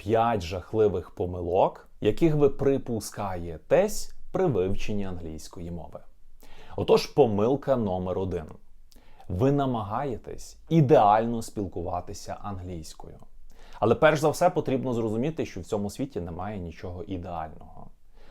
5 жахливих помилок, яких ви припускаєтесь при вивченні англійської мови. Отож, помилка номер один. Ви намагаєтесь ідеально спілкуватися англійською. Але перш за все потрібно зрозуміти, що в цьому світі немає нічого ідеального.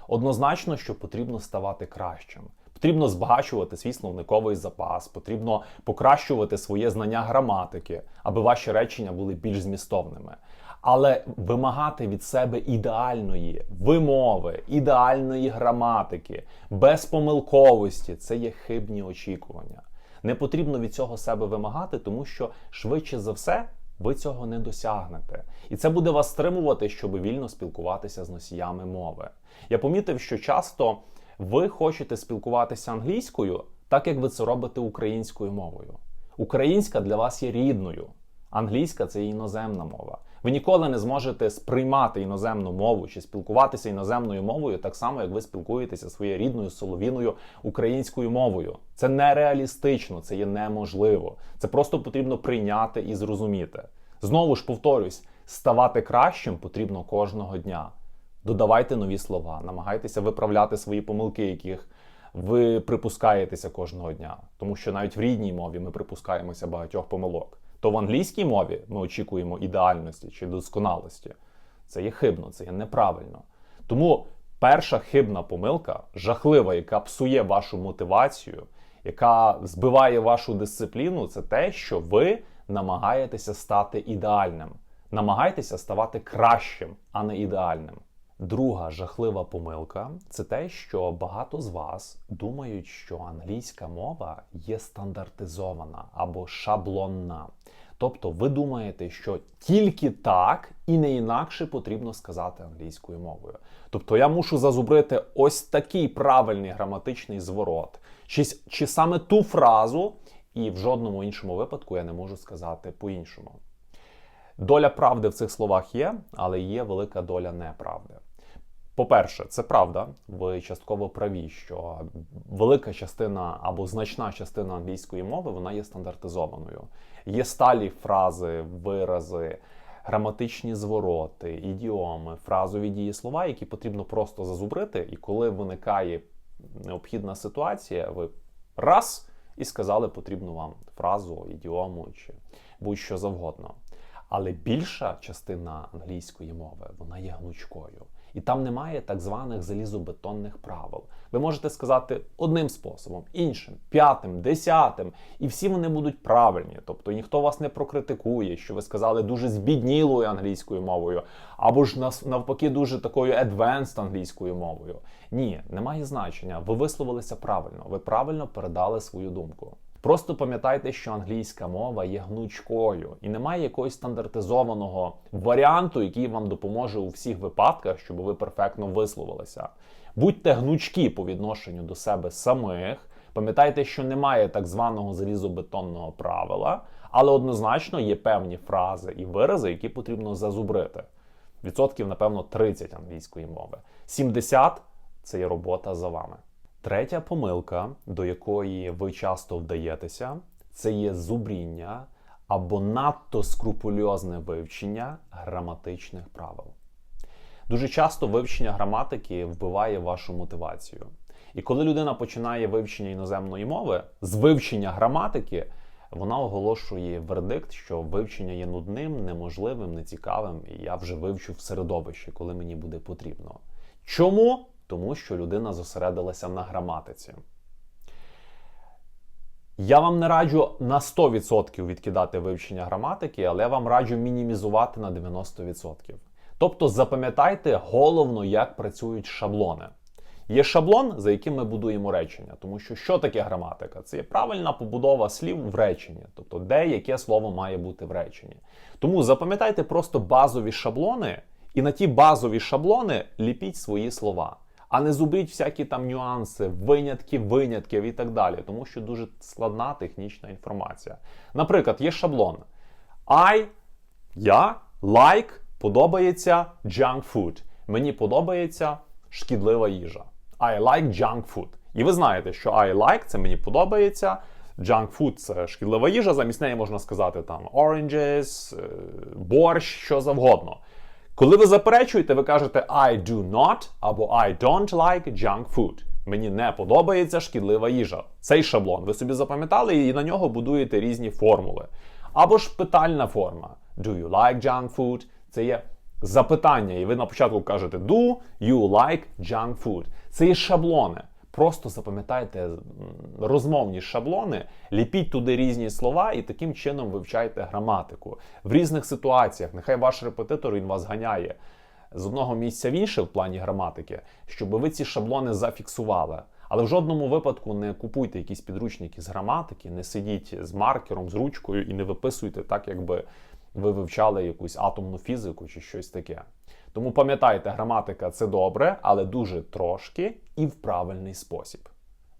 Однозначно, що потрібно ставати кращим. Потрібно збагачувати свій словниковий запас, потрібно покращувати своє знання граматики, аби ваші речення були більш змістовними. Але вимагати від себе ідеальної вимови, ідеальної граматики, безпомилковості це є хибні очікування. Не потрібно від цього себе вимагати, тому що швидше за все ви цього не досягнете. І це буде вас стримувати, щоб вільно спілкуватися з носіями мови. Я помітив, що часто ви хочете спілкуватися англійською, так як ви це робите українською мовою. Українська для вас є рідною, англійська це іноземна мова. Ви ніколи не зможете сприймати іноземну мову чи спілкуватися іноземною мовою так само, як ви спілкуєтеся своєю рідною соловіною українською мовою. Це нереалістично, це є неможливо. Це просто потрібно прийняти і зрозуміти. Знову ж повторюсь, ставати кращим потрібно кожного дня. Додавайте нові слова, намагайтеся виправляти свої помилки, яких ви припускаєтеся кожного дня. Тому що навіть в рідній мові ми припускаємося багатьох помилок. То в англійській мові ми очікуємо ідеальності чи досконалості. Це є хибно, це є неправильно. Тому перша хибна помилка, жахлива, яка псує вашу мотивацію, яка збиває вашу дисципліну, це те, що ви намагаєтеся стати ідеальним. Намагайтеся ставати кращим, а не ідеальним. Друга жахлива помилка це те, що багато з вас думають, що англійська мова є стандартизована або шаблонна. Тобто ви думаєте, що тільки так і не інакше потрібно сказати англійською мовою. Тобто я мушу зазубрити ось такий правильний граматичний зворот, чи, чи саме ту фразу, і в жодному іншому випадку я не можу сказати по-іншому. Доля правди в цих словах є, але є велика доля неправди. По-перше, це правда, ви частково праві, що велика частина або значна частина англійської мови вона є стандартизованою. Є сталі фрази, вирази, граматичні звороти, ідіоми, фразові дієслова, які потрібно просто зазубрити, і коли виникає необхідна ситуація, ви раз і сказали потрібну вам фразу, ідіому чи будь-що завгодно. Але більша частина англійської мови вона є гнучкою. І там немає так званих залізобетонних правил. Ви можете сказати одним способом, іншим, п'ятим, десятим, і всі вони будуть правильні. Тобто ніхто вас не прокритикує, що ви сказали дуже збіднілою англійською мовою, або ж навпаки, дуже такою advanced англійською мовою. Ні, немає значення. Ви висловилися правильно, ви правильно передали свою думку. Просто пам'ятайте, що англійська мова є гнучкою і немає якогось стандартизованого варіанту, який вам допоможе у всіх випадках, щоб ви перфектно висловилися. Будьте гнучкі по відношенню до себе самих. Пам'ятайте, що немає так званого залізобетонного правила, але однозначно є певні фрази і вирази, які потрібно зазубрити. Відсотків, напевно, 30 англійської мови. 70 це є робота за вами. Третя помилка, до якої ви часто вдаєтеся, це є зубріння або надто скрупульозне вивчення граматичних правил. Дуже часто вивчення граматики вбиває вашу мотивацію. І коли людина починає вивчення іноземної мови, з вивчення граматики, вона оголошує вердикт, що вивчення є нудним, неможливим, нецікавим, і я вже вивчу в середовищі, коли мені буде потрібно. Чому? Тому що людина зосередилася на граматиці. Я вам не раджу на 100% відкидати вивчення граматики, але я вам раджу мінімізувати на 90%. Тобто запам'ятайте головно, як працюють шаблони. Є шаблон, за яким ми будуємо речення, тому що що таке граматика? Це є правильна побудова слів в реченні, тобто де яке слово має бути в реченні. Тому запам'ятайте просто базові шаблони, і на ті базові шаблони ліпіть свої слова а не зубріть всякі там нюанси, винятки, винятків і так далі, тому що дуже складна технічна інформація. Наприклад, є шаблон. I, я, like, подобається junk food. Мені подобається шкідлива їжа. I like junk food. І ви знаєте, що I like це мені подобається. Junk food – це шкідлива їжа. Замість неї можна сказати там oranges, е, борщ, що завгодно. Коли ви заперечуєте, ви кажете I do not або I don't like junk food. Мені не подобається шкідлива їжа. Цей шаблон ви собі запам'ятали і на нього будуєте різні формули. Або ж питальна форма. Do you like junk food? Це є запитання, і ви на початку кажете Do you like junk food? Це є шаблони. Просто запам'ятайте розмовні шаблони, ліпіть туди різні слова і таким чином вивчайте граматику. В різних ситуаціях. Нехай ваш репетитор він вас ганяє з одного місця в інше в плані граматики, щоб ви ці шаблони зафіксували. Але в жодному випадку не купуйте якісь підручники з граматики, не сидіть з маркером, з ручкою і не виписуйте так, якби ви вивчали якусь атомну фізику чи щось таке. Тому пам'ятайте, граматика це добре, але дуже трошки і в правильний спосіб.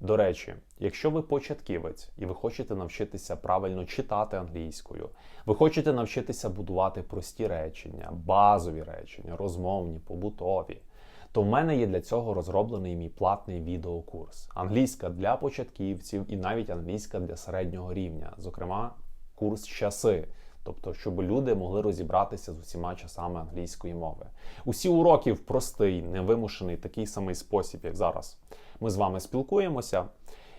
До речі, якщо ви початківець і ви хочете навчитися правильно читати англійською, ви хочете навчитися будувати прості речення, базові речення, розмовні, побутові, то в мене є для цього розроблений мій платний відеокурс. Англійська для початківців і навіть англійська для середнього рівня, зокрема, курс часи. Тобто, щоб люди могли розібратися з усіма часами англійської мови. Усі уроки в простий, невимушений такий самий спосіб, як зараз. Ми з вами спілкуємося.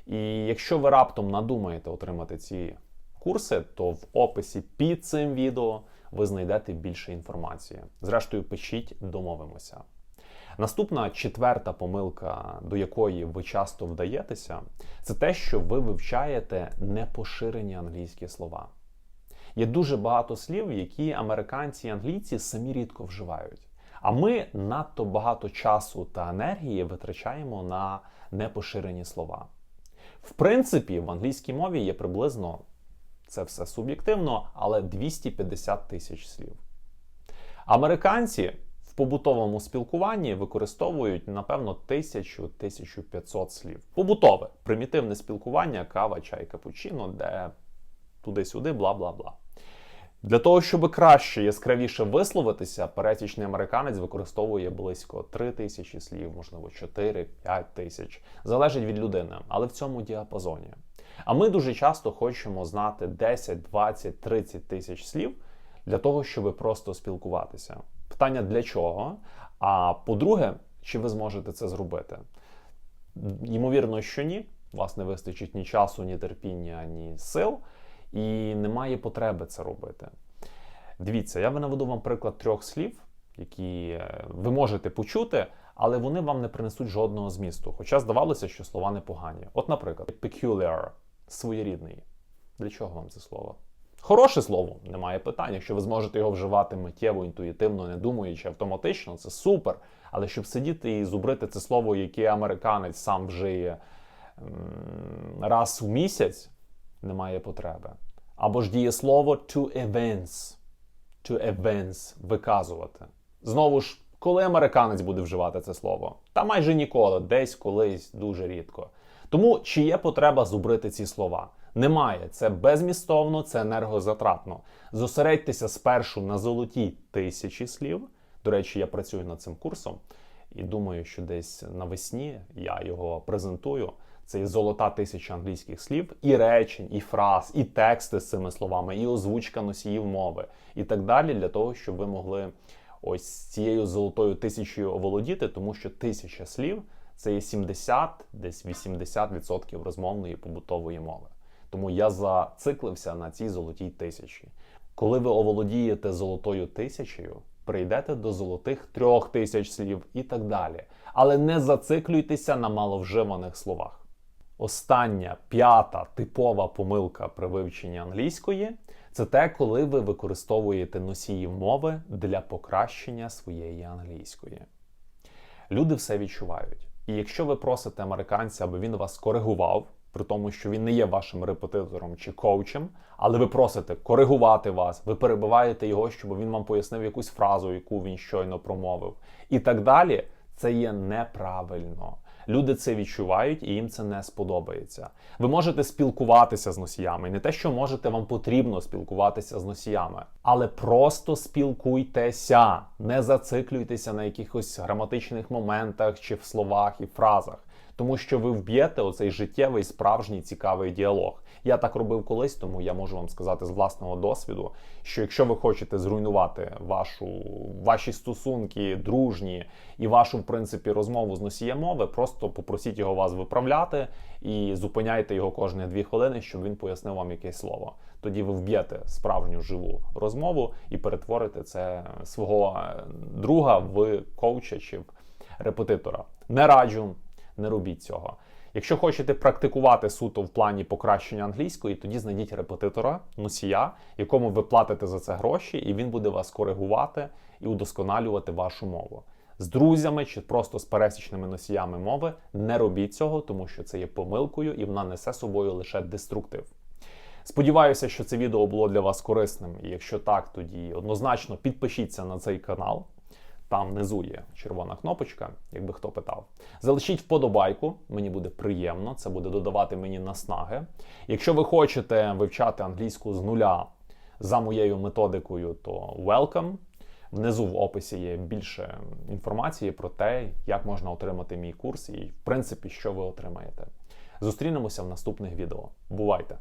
І якщо ви раптом надумаєте отримати ці курси, то в описі під цим відео ви знайдете більше інформації. Зрештою, пишіть, домовимося. Наступна четверта помилка, до якої ви часто вдаєтеся, це те, що ви вивчаєте непоширені англійські слова. Є дуже багато слів, які американці і англійці самі рідко вживають. А ми надто багато часу та енергії витрачаємо на непоширені слова. В принципі, в англійській мові є приблизно це все суб'єктивно, але 250 тисяч слів. Американці в побутовому спілкуванні використовують, напевно, 1000-1500 слів. Побутове, примітивне спілкування, кава, чай, капучино, де туди-сюди, бла бла бла. Для того, щоб краще, яскравіше висловитися, пересічний американець використовує близько 3 тисячі слів, можливо, 4-5 тисяч. Залежить від людини, але в цьому діапазоні. А ми дуже часто хочемо знати 10, 20, 30 тисяч слів для того, щоб просто спілкуватися. Питання для чого? А по-друге, чи ви зможете це зробити? Ймовірно, що ні. У вас не вистачить ні часу, ні терпіння, ні сил і немає потреби це робити. Дивіться, я наведу вам приклад трьох слів, які е, ви можете почути, але вони вам не принесуть жодного змісту. Хоча здавалося, що слова непогані. От, наприклад, peculiar своєрідний. Для чого вам це слово? Хороше слово, немає питань. Якщо ви зможете його вживати миттєво, інтуїтивно, не думаючи, автоматично, це супер. Але щоб сидіти і зубрити це слово, яке американець сам вжиє раз у місяць, немає потреби. Або ж дієслово to events. To events виказувати. Знову ж, коли американець буде вживати це слово? Та майже ніколи, десь колись дуже рідко. Тому чи є потреба зубрити ці слова? Немає. Це безмістовно, це енергозатратно. Зосередьтеся спершу на золотій тисячі слів. До речі, я працюю над цим курсом і думаю, що десь навесні я його презентую. Це є золота тисяча англійських слів, і речень, і фраз, і тексти з цими словами, і озвучка носіїв мови, і так далі, для того, щоб ви могли ось цією золотою тисячою оволодіти, тому що тисяча слів це є 70, десь 80% розмовної побутової мови. Тому я зациклився на цій золотій тисячі. Коли ви оволодієте золотою тисячею, прийдете до золотих трьох тисяч слів і так далі. Але не зациклюйтеся на маловживаних словах. Остання п'ята типова помилка при вивченні англійської це те, коли ви використовуєте носії мови для покращення своєї англійської. Люди все відчувають. І якщо ви просите американця, аби він вас коригував, при тому, що він не є вашим репетитором чи коучем, але ви просите коригувати вас, ви перебиваєте його, щоб він вам пояснив якусь фразу, яку він щойно промовив, і так далі, це є неправильно. Люди це відчувають і їм це не сподобається. Ви можете спілкуватися з носіями. Не те, що можете, вам потрібно спілкуватися з носіями, але просто спілкуйтеся, не зациклюйтеся на якихось граматичних моментах чи в словах і фразах. Тому що ви вб'єте оцей життєвий справжній цікавий діалог. Я так робив колись, тому я можу вам сказати з власного досвіду, що якщо ви хочете зруйнувати вашу ваші стосунки дружні і вашу, в принципі, розмову з носієм мови, просто попросіть його вас виправляти і зупиняйте його кожні дві хвилини, щоб він пояснив вам якесь слово. Тоді ви вб'єте справжню живу розмову і перетворите це свого е, друга в коуча чи в репетитора. Не раджу, не робіть цього. Якщо хочете практикувати суто в плані покращення англійської, тоді знайдіть репетитора, носія, якому ви платите за це гроші, і він буде вас коригувати і удосконалювати вашу мову. З друзями чи просто з пересічними носіями мови не робіть цього, тому що це є помилкою і вона несе собою лише деструктив. Сподіваюся, що це відео було для вас корисним. І якщо так, тоді однозначно підпишіться на цей канал. Там внизу є червона кнопочка, якби хто питав. Залишіть вподобайку, мені буде приємно, це буде додавати мені наснаги. Якщо ви хочете вивчати англійську з нуля за моєю методикою, то welcome. Внизу в описі є більше інформації про те, як можна отримати мій курс і, в принципі, що ви отримаєте. Зустрінемося в наступних відео. Бувайте!